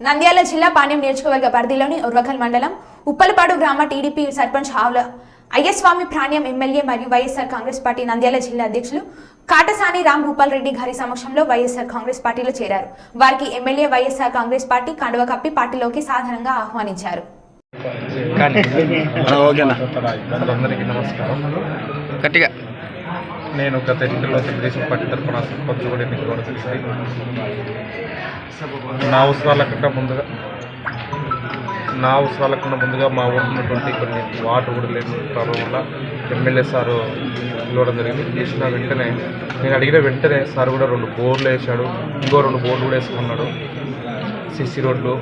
నంద్యాల జిల్లా పాణ్యం నియోజకవర్గ పరిధిలోని ఉర్వకల్ మండలం ఉప్పలపాడు గ్రామ టీడీపీ సర్పంచ్ ఆవుల అయ్యస్వామి ప్రాణ్యం ఎమ్మెల్యే మరియు వైఎస్ఆర్ కాంగ్రెస్ పార్టీ నంద్యాల జిల్లా అధ్యక్షులు కాటసాని రామ్ భూపాల్ రెడ్డి గారి సమక్షంలో వైఎస్ఆర్ కాంగ్రెస్ పార్టీలో చేరారు. వారికి ఎమ్మెల్యే వైఎస్ఆర్ కాంగ్రెస్ పార్టీ కండువ కప్పి పార్టీలోకి సాధారణంగా ఆహ్వానించారు. గట్టిగా. నేను గత ఎన్నికల్లో తెలుగుదేశం పార్టీ తరఫున సర్పంచ్ కూడా ఎన్నికలు జరిగింది నా అవసరాల కన్నా ముందుగా నా అవసరాల కన్నా ముందుగా మా ఊరు ఉన్నటువంటి కొన్ని వాటర్ కూడా లేని ప్రాబ్లం వల్ల ఎమ్మెల్యే సారు ఇవ్వడం జరిగింది. చేసిన వెంటనే నేను అడిగిన వెంటనే సార్ కూడా రెండు బోర్లు వేసాడు ఇంకో రెండు బోర్లు కూడా వేసుకున్నాడు. సిసి రోడ్లు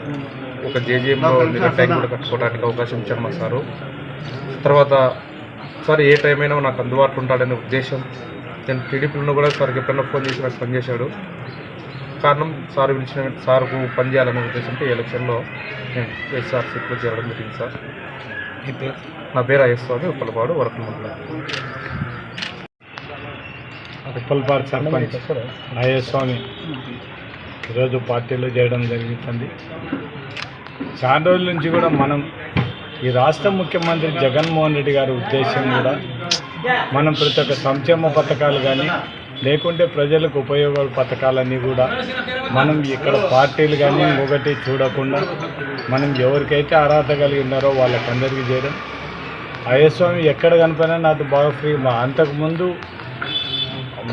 ఒక జేజేఎంలో నీళ్ళ ట్యాంక్ కూడా కట్టుకోవడానికి అవకాశం ఇచ్చాడు మా సారు. తర్వాత సార్ ఏ టైం అయినా నాకు అందుబాటులో ఉంటాడనే ఉద్దేశం. నేను టీడీపీలో కూడా సార్కి ఎప్పుడైనా ఫోన్ చేసి నాకు పనిచేశాడు. కారణం సార్ పిలిచిన సార్కు పని చేయాలనే ఉద్దేశంతో ఈ ఎలక్షన్లో నేను వైఎస్ఆర్సీలో చేరడం జరిగింది సార్. నా పేరు అయ్యస్వామి ఉప్పలపాడు వరకు ఉప్పల్పాడు సర్పంచ్ నాగస్వామి ఈరోజు పార్టీలో చేయడం జరుగుతుంది. చాలా రోజుల నుంచి కూడా మనం ఈ రాష్ట్ర ముఖ్యమంత్రి జగన్మోహన్ రెడ్డి గారి ఉద్దేశం కూడా మనం ప్రతి ఒక్క సంక్షేమ పథకాలు కానీ లేకుంటే ప్రజలకు ఉపయోగ పథకాలన్నీ కూడా మనం ఇక్కడ పార్టీలు కానీ ఇంకొకటి చూడకుండా మనం ఎవరికైతే అర్హత కలిగి ఉన్నారో వాళ్ళకందరికీ చేయడం అయ్యస్వామి ఎక్కడ కనిపోయినా నాకు బాగా ఫ్రీ. మా అంతకుముందు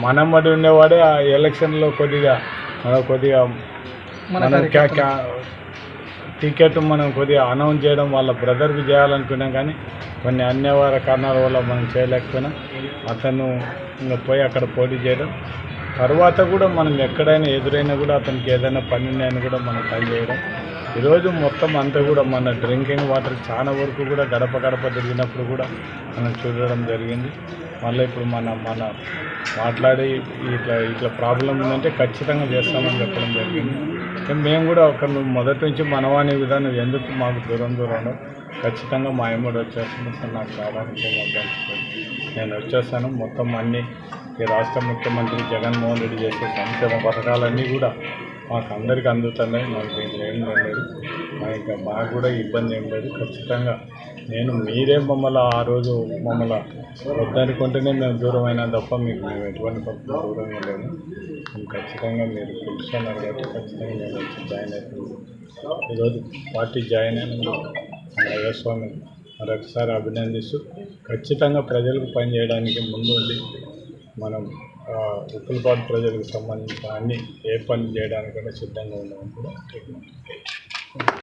మనమ్మడి ఉండేవాడే ఆ ఎలక్షన్లో కొద్దిగా కొద్దిగా మనం టికెట్ మనం కొద్దిగా అనౌన్స్ చేయడం వాళ్ళ బ్రదర్కి చేయాలనుకున్నాం కానీ కొన్ని అన్యవార కారణాల వల్ల మనం చేయలేకపోయినా అతను ఇంకా పోయి అక్కడ పోటీ చేయడం. తర్వాత కూడా మనం ఎక్కడైనా ఎదురైనా కూడా అతనికి ఏదైనా పని ఉన్నాయని కూడా మనం పని చేయడం. ఈరోజు మొత్తం అంతా కూడా మన డ్రింకింగ్ వాటర్ చాలా వరకు కూడా గడప గడప తిరిగినప్పుడు కూడా మనం చూడడం జరిగింది. మళ్ళీ ఇప్పుడు మన మన మాట్లాడి ఇట్లా ఇట్లా ప్రాబ్లం ఉందంటే ఖచ్చితంగా చేస్తామని చెప్పడం జరిగింది. మేము కూడా ఒక మొదటి నుంచి మనవాణి విధానం ఎందుకు మాకు దూరం దూరంలో ఖచ్చితంగా మా అమ్మడు వచ్చేస్తుంది సార్ నాకు చాలా నేను వచ్చేస్తాను. మొత్తం అన్ని ఈ రాష్ట్ర ముఖ్యమంత్రి జగన్మోహన్ రెడ్డి చేసే సంక్షేమ పథకాలన్నీ కూడా మాకు అందరికీ అందుతున్నాయి. మాకు దీంట్లో ఏం లేదు. ఇంకా మాకు కూడా ఇబ్బంది ఏం లేదు. ఖచ్చితంగా నేను మీరే మమ్మల్ని ఆ రోజు మమ్మల్ని వద్దనుకుంటేనే మేము దూరం అయినా తప్ప మీకు మేము ఎటువంటి పక్కన దూరంగా లేదు. మేము ఖచ్చితంగా మీరు పిలుస్తున్నారు కాబట్టి ఖచ్చితంగా మేము వచ్చి జాయిన్ అవుతుంది ఈరోజు పార్టీ జాయిన్ అయిన ప్రజాస్వామి మరొకసారి అభినందిస్తూ ఖచ్చితంగా ప్రజలకు పనిచేయడానికి ముందుండి మనం ఉప్పులపాటు ప్రజలకు సంబంధించిన అన్ని ఏ పని చేయడానికైనా సిద్ధంగా ఉన్నామని కూడా